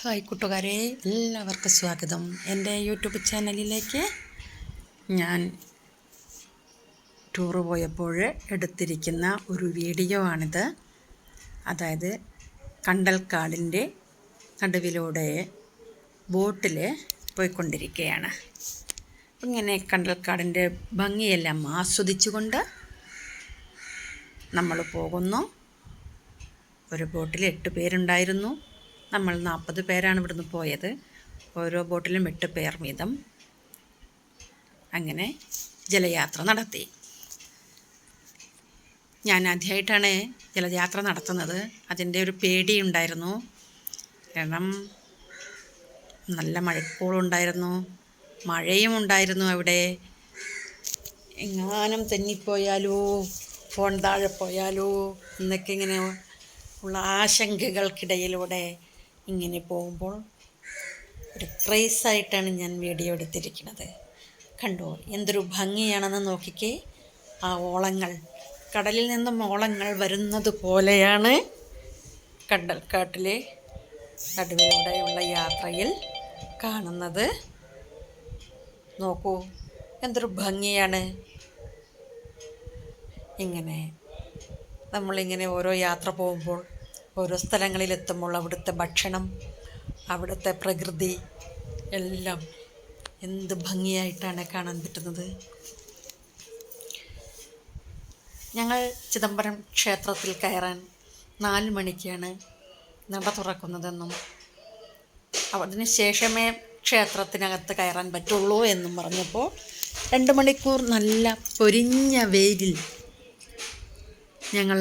Hi കൂട്ടുകാരെ എല്ലാവർക്കും സ്വാഗതം. എന്റെ യൂട്യൂബ് ചാനലിലേക്ക് ഞാൻ ടൂറ് പോയപ്പോൾ എടുത്തിരിക്കുന്ന ഒരു വീഡിയോ ആണിത്. അതായത് കണ്ടൽക്കാടിന്റെ നടുവിലൂടെ ബോട്ടിൽ പോയിക്കൊണ്ടിരിക്കുകയാണ്. ഇങ്ങനെ കണ്ടൽക്കാടിന്റെ ഭംഗിയെല്ലാം ആസ്വദിച്ചുകൊണ്ട് നമ്മൾ പോകുന്നു. ഒരു ബോട്ടിൽ എട്ട് പേരുണ്ടായിരുന്നു. നമ്മൾ നാൽപ്പത് പേരാണ് ഇവിടുന്ന് പോയത്. ഓരോ ബോട്ടിലും എട്ട് പേർ വീതം. അങ്ങനെ ജലയാത്ര നടത്തി. ഞാൻ ആദ്യമായിട്ടാണ് ജലയാത്ര നടത്തുന്നത്. അതിന്റെ ഒരു പേടി ഉണ്ടായിരുന്നു. കാരണം നല്ല മഴക്കോളുണ്ടായിരുന്നു. മഴയും ഉണ്ടായിരുന്നു അവിടെ. എങ്ങാനും തെന്നിപ്പോയാലോ ഫോൺ താഴെ പോയാലോ എന്നൊക്കെ ഇങ്ങനെ ഉള്ള ആശങ്കകൾക്കിടയിലൂടെ ഇങ്ങനെ പോകുമ്പോൾ ഒരു ക്രേസായിട്ടാണ് ഞാൻ വീഡിയോ എടുത്തിരിക്കുന്നത്. കണ്ടോ? എന്തൊരു ഭംഗിയാണെന്ന് നോക്കിക്കേ. ആ ഓളങ്ങൾ കടലിൽ നിന്നും ഓളങ്ങൾ വരുന്നത് പോലെയാണ് കണ്ടൽക്കാട്ടിലെ നടുവിലൂടെയുള്ള യാത്രയിൽ കാണുന്നത്. നോക്കൂ എന്തൊരു ഭംഗിയാണ്. ഇങ്ങനെ നമ്മളിങ്ങനെ ഓരോ യാത്ര പോകുമ്പോൾ ഓരോ സ്ഥലങ്ങളിലെത്തുമ്പോൾ അവിടുത്തെ ഭക്ഷണം അവിടുത്തെ പ്രകൃതി എല്ലാം എന്ത് ഭംഗിയായിട്ടാണ് കാണാൻ പറ്റുന്നത്. ഞങ്ങൾ ചിദംബരം ക്ഷേത്രത്തിൽ കയറാൻ നാല് മണിക്കാണ് നട തുറക്കുന്നതെന്നും അതിന് ശേഷമേ ക്ഷേത്രത്തിനകത്ത് കയറാൻ പറ്റുള്ളൂ എന്നും പറഞ്ഞപ്പോൾ രണ്ട് മണിക്കൂർ നല്ല പൊരിഞ്ഞ വെയിലിൽ ഞങ്ങൾ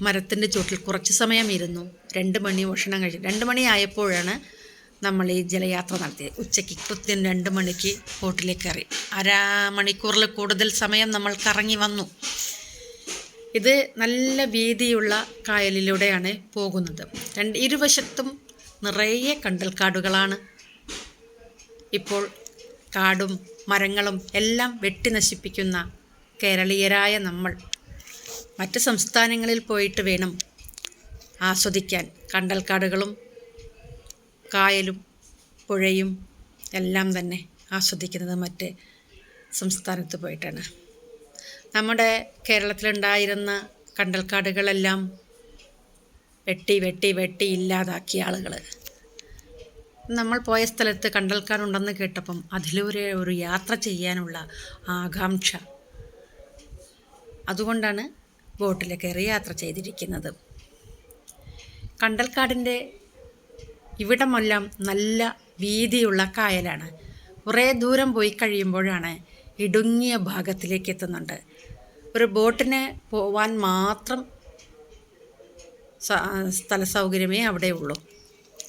മരത്തിന്റെ ചുവട്ടിൽ കുറച്ച് സമയം ഇരുന്നു രണ്ട് മണി ഭക്ഷണം കഴിച്ചു രണ്ട് മണിയായപ്പോഴാണ് നമ്മൾ ഈ ജലയാത്ര നടത്തിയത്. ഉച്ചയ്ക്ക് കൃത്യം രണ്ട് മണിക്ക് ബോട്ടിലേക്ക് കയറി. അര മണിക്കൂറിൽ കൂടുതൽ സമയം നമ്മൾ കറങ്ങി വന്നു. ഇത് നല്ല വീതിയുള്ള കായലിലൂടെയാണ് പോകുന്നത്. രണ്ട് ഇരുവശത്തും നിറയെ കണ്ടൽക്കാടുകളാണ്. ഇപ്പോൾ കാടും മരങ്ങളും എല്ലാം വെട്ടി നശിപ്പിക്കുന്ന കേരളീയരായ നമ്മൾ മറ്റ് സംസ്ഥാനങ്ങളിൽ പോയിട്ട് വേണം ആസ്വദിക്കാൻ. കണ്ടൽക്കാടുകളും കായലും പുഴയും എല്ലാം തന്നെ ആസ്വദിക്കുന്നത് മറ്റ് സംസ്ഥാനത്ത് പോയിട്ടാണ്. നമ്മുടെ കേരളത്തിലുണ്ടായിരുന്ന കണ്ടൽക്കാടുകളെല്ലാം വെട്ടി വെട്ടി വെട്ടി ഇല്ലാതാക്കിയ ആളുകൾ നമ്മൾ പോയ സ്ഥലത്ത് കണ്ടൽക്കാടുണ്ടെന്ന് കേട്ടപ്പം അതിലൂടെ ഒരു യാത്ര ചെയ്യാനുള്ള ആകാംക്ഷ. അതുകൊണ്ടാണ് ബോട്ടിൽ കയറി യാത്ര ചെയ്തിരിക്കുന്നത്. കണ്ടൽക്കാടിന്റെ ഇവിടമെല്ലാം നല്ല വീതിയുള്ള കായലാണ്. കുറേ ദൂരം പോയി കഴിയുമ്പോഴാണ് ഇടുങ്ങിയ ഭാഗത്തിലേക്ക് എത്തുന്നുണ്ട് ഒരു ബോട്ടിന് പോവാൻ മാത്രം സ്ഥല സൗകര്യമേ അവിടെ ഉള്ളൂ.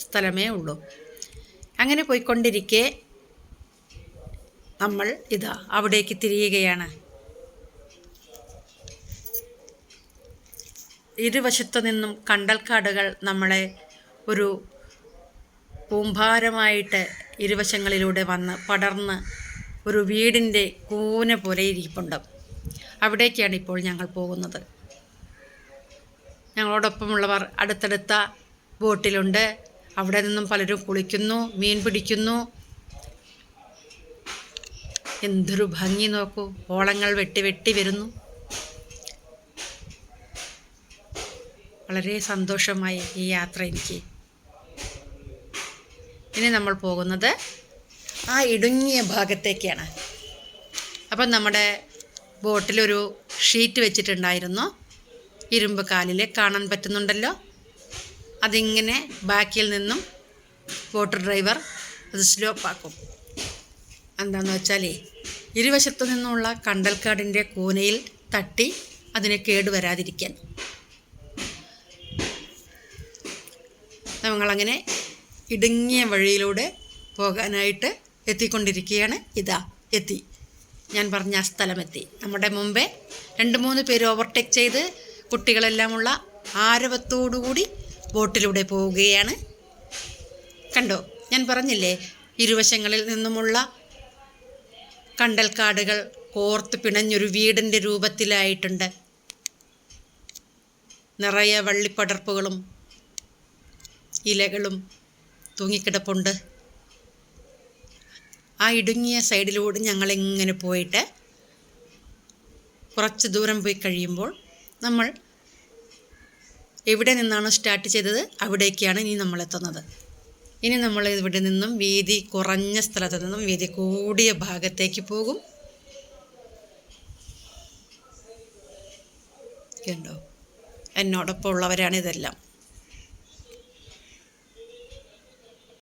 സ്ഥലമേ ഉള്ളൂ. അങ്ങനെ പോയിക്കൊണ്ടിരിക്കെ നമ്മൾ ഇതാ അവിടേക്ക് തിരിയുകയാണ്. ഇരുവശത്തു നിന്നും കണ്ടൽക്കാടുകൾ നമ്മളെ ഒരു പൂമ്പാരമായിട്ട് ഇരുവശങ്ങളിലൂടെ വന്ന് പടർന്ന് ഒരു വീടിന്റെ കൂന പോലെ ഇരിപ്പുണ്ട്. അവിടേക്കാണ് ഇപ്പോൾ ഞങ്ങൾ പോകുന്നത്. ഞങ്ങളോടൊപ്പമുള്ളവർ അടുത്തടുത്ത ബോട്ടിലുണ്ട്. അവിടെ നിന്നും പലരും കുളിക്കുന്നു മീൻ പിടിക്കുന്നു. എന്തൊരു ഭംഗി നോക്കൂ. ഓളങ്ങൾ വെട്ടി വെട്ടി വരുന്നു. വളരെ സന്തോഷമായി ഈ യാത്ര എനിക്ക് ഇനി നമ്മൾ പോകുന്നത് ആ ഇടുങ്ങിയ ഭാഗത്തേക്കാണ്. അപ്പം നമ്മുടെ ബോട്ടിലൊരു ഷീറ്റ് വെച്ചിട്ടുണ്ടായിരുന്നു. ഇരുമ്പ് കാലിൽ കാണാൻ പറ്റുന്നുണ്ടല്ലോ. അതിങ്ങനെ ബാക്കിൽ നിന്നും ബോട്ട് ഡ്രൈവർ അത് സ്ലോപ്പാക്കും. എന്താണെന്ന് വെച്ചാലേ ഇരുവശത്തു നിന്നുള്ള കണ്ടൽക്കാടിന്റെ കൂനയിൽ തട്ടി അതിനെ കേടുവരാതിരിക്കാൻ. നമ്മളങ്ങനെ ഇടുങ്ങിയ വഴിയിലൂടെ പോകാനായിട്ട് എത്തിക്കൊണ്ടിരിക്കുകയാണ്. ഇതാ എത്തി. ഞാൻ പറഞ്ഞ ആ സ്ഥലമെത്തി. നമ്മുടെ മുമ്പേ രണ്ട് മൂന്ന് പേര് ഓവർടേക്ക് ചെയ്ത് കുട്ടികളെല്ലാമുള്ള ആരവത്തോടുകൂടി ബോട്ടിലൂടെ പോവുകയാണ്. കണ്ടോ ഞാൻ പറഞ്ഞില്ലേ ഇരുവശങ്ങളിൽ നിന്നുമുള്ള കണ്ടൽക്കാടുകൾ കോർത്ത് പിണഞ്ഞൊരു വീടിന്റെ രൂപത്തിലായിട്ടുണ്ട്. നിറയെ വള്ളിപ്പടർപ്പുകളും ഇലകളും തൂങ്ങിക്കിടപ്പുണ്ട്. ആ ഇടുങ്ങിയ സൈഡിലൂടെ ഞങ്ങളിങ്ങനെ പോയിട്ട് കുറച്ച് ദൂരം പോയി കഴിയുമ്പോൾ നമ്മൾ എവിടെ നിന്നാണ് സ്റ്റാർട്ട് ചെയ്തത് അവിടേക്കാണ് ഇനി നമ്മൾ എത്തുന്നത്. ഇനി നമ്മൾ ഇവിടെ നിന്നും വീതി കുറഞ്ഞ സ്ഥലത്ത് നിന്നും വീതി കൂടിയ ഭാഗത്തേക്ക് പോകും. കണ്ടോ? എന്നോടൊപ്പം ഉള്ളവരാണ് ഇതെല്ലാം.